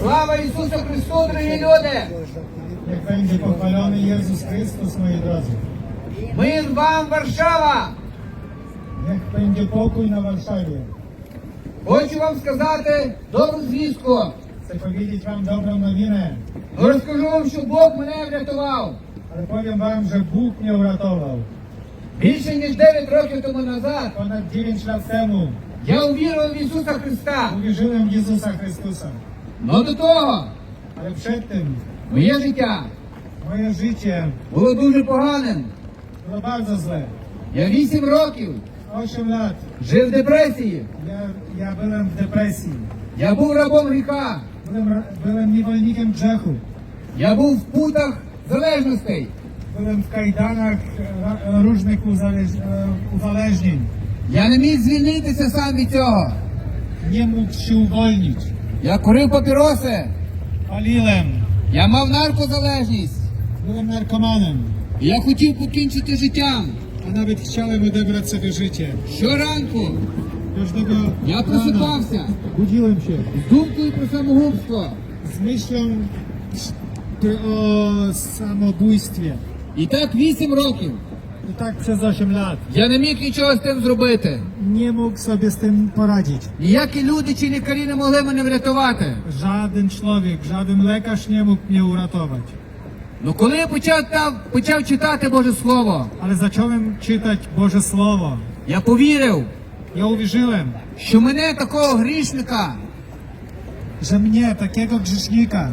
Слава Ісусу Христу, дорогі люди! Niech będzie pochwalony Jezus Chrystus, moi drodzy. Ми з вам Варшава! Niech będzie pokój na Warszawie. Хочу вам сказати добру звістку. Chcę powiedzieć wam dobrą nowinę, Розкажу вам, що Бог мене врятував. ale powiem wam, że Bóg mnie uratował. Більше ніж 9 років тому назад Ponad 9 lat temu я увірував в Ісуса Христа. uwierzyłem w Jezusa Chrystusa. Но до того przed tym моє життя moje życie було дуже поганим. było bardzo złe. Я 8 років 8 lat жив в депресії. ja, ja byłem w depresji. Я був рабом гріха. Byłem niewolnikiem grzechu. Я був в путах залежностей. Byłem w kajdanach e, różnych uzależ, e, uzależnień. Я не міг звільнитися сам від цього. Nie mógł się uwolnić. Я курив папіроси. Paliłem. Я мав наркозалежність. Narkomanem. І Я хотів покінчити життям. A nawet chciałem odebrać sobie życie. Щоранку Każdego я просипався budziłem się з думкою про самогубство. z myślą o samobójstwie. І так 8 років. I tak przez 8 lat. Я не міг нічого з тим зробити. Nie mógł sobie z tym poradzić. Ніякі люди чи лікарі не могли мене врятувати. Żaden człowiek, żaden lekarz nie mógł mnie uratować. Ну коли я почав, та- почав читати Боже Слово, Ale zacząłem czytać Boże Słowo. я повірив, Ja uwierzyłem, що мене такого грішника że mnie, takiego grzesznika,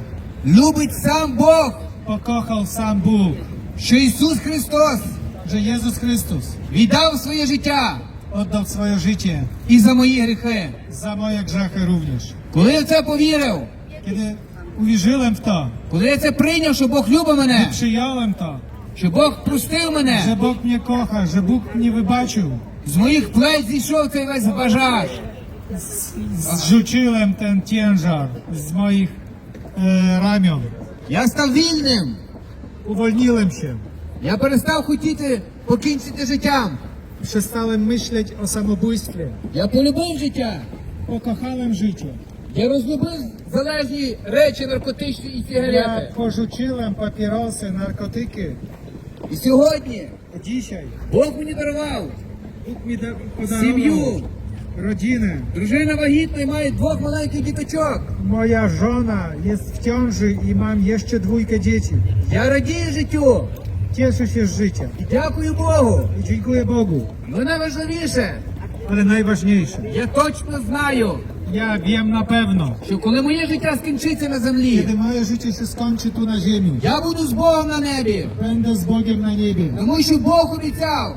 любить сам Бог, pokochał sam Bóg. що Ісус Христос Że Jezus Chrystus віддав своє життя oddał swoje życie і за мої гріхи. za moje grzechy również. Коли я в це повірив, Kiedy uwierzyłem w to, коли я це прийняв, що Бог любить мене, przyjąłem to, що Бог простив że мене, Bóg mnie kocha, że Bóg mnie wybaczył, з моїх плеч зійшов цей весь бажаж. zrzuciłem ten ciężar z moich e, ramion. Я став вільним. Uwolniłem się. Я перестав хотіти покінчити життям. Przestałem myśleć o samobójstwie. Я полюбив життя. Pokochałem życie. Я розлюбив залежні речі, наркотичні і Ja сигарети. porzuciłem papierosy, narkotyki. І сьогодні Dzisiaj Бог мені дарував Bóg mi da, сім'ю. podarował rodzinę. Дружина вагітна і має двох маленьких діточок. Moja żona jest w ciąży i mam jeszcze dwójkę dzieci. Я радію життю Cieszę się z życia і дякую Богу. i dziękuję Bogu. Ну найважливіше, Ale najważniejsze, я точно знаю, ja wiem na pewno, що коли моє життя скінчиться на землі, kiedy moje życie się skończy tu na ziemi, я буду з Богом на небі. będę z Bogiem na niebie. Тому що Бог обіцяв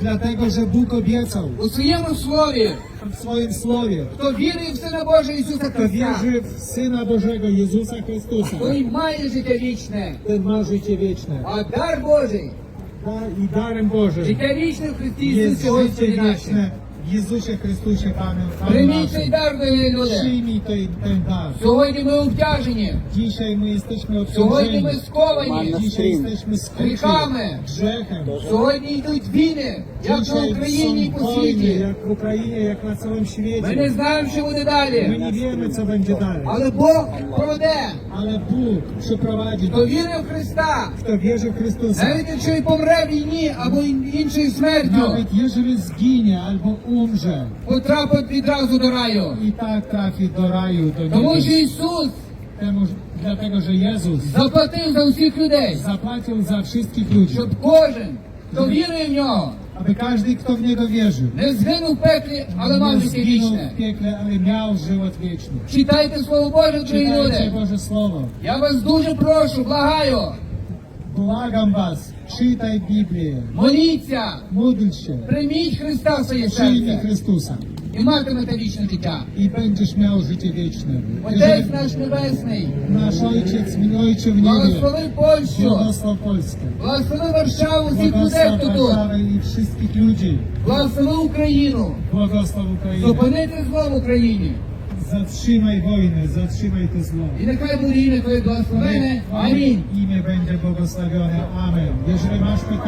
Dlatego, że Bóg obiecał у своєму слові, w swoim słowie, хто вірить в Сина Божого Ісуса kto Христа, wierzy w Syna Bożego Jezusa Chrystusa, той має життя вічне. ten ma życie wieczne. А дар Божий, Da- I darem Bożym життя вічне в Христі jest życie Господі нашим. wieczne Chrystusie Panem, Panem Прийміть цей дар, дорогі люди. Ten, ten dar. Сьогодні ми обтяжені, Dzisiaj my jesteśmy сьогодні ми сковані, Dzisiaj jesteśmy skuci Grzechamy. grzechem. сьогодні йдуть війни, як на Україні і по світі. jak w Ukrainie, jak na całym Ми не знаємо, що буде My далі. nie wiemy, co będzie dalej. Але Бог проведе, Ale Bóg przyprowadzi хто вірив в Христа, kto wierzy w Chrystusa. навіть якщо й помре в війні або ін- іншою смертю, Nawet jeżeli zginie albo umrze потрапить відразу до раю. i tak trafi do raju, do Тому що. Ісус Temu, dlatego, że Jezus заплатив за усіх людей, zapłacił za wszystkich ludzi, щоб кожен, хто вірує в нього, aby każdy, kto w Niego wierzył, не згинув в пеклі, але мав життя вічне. w piekle, ale miał żywot wieczny. Читайте Слово Боже, дорогі Czytajcie люди. Boże Słowo. Я вас дуже прошу, благаю, Błagam was, czytaj Biblię, моліться, się, прийміть Христа в своє серце Chrystusa і матимете вічне життя. i będziesz miał życie wieczne. Отець наш Небесний, nasz Ojciec, mój Ojcze w niebie, благослови Польщу, błogosław Polskę, благослови Варшаву, всіх людей, хто тут, i wszystkich ludzi, благослови Україну, błogosław Ukrainę. зупинити зло в Україні. Zatrzymaj wojnę, zatrzymaj to zło. I nechaj bude ime Tvoje blagoslovene. Amin. Imię będzie błogosławione. Amen. Jeżeli masz pytania...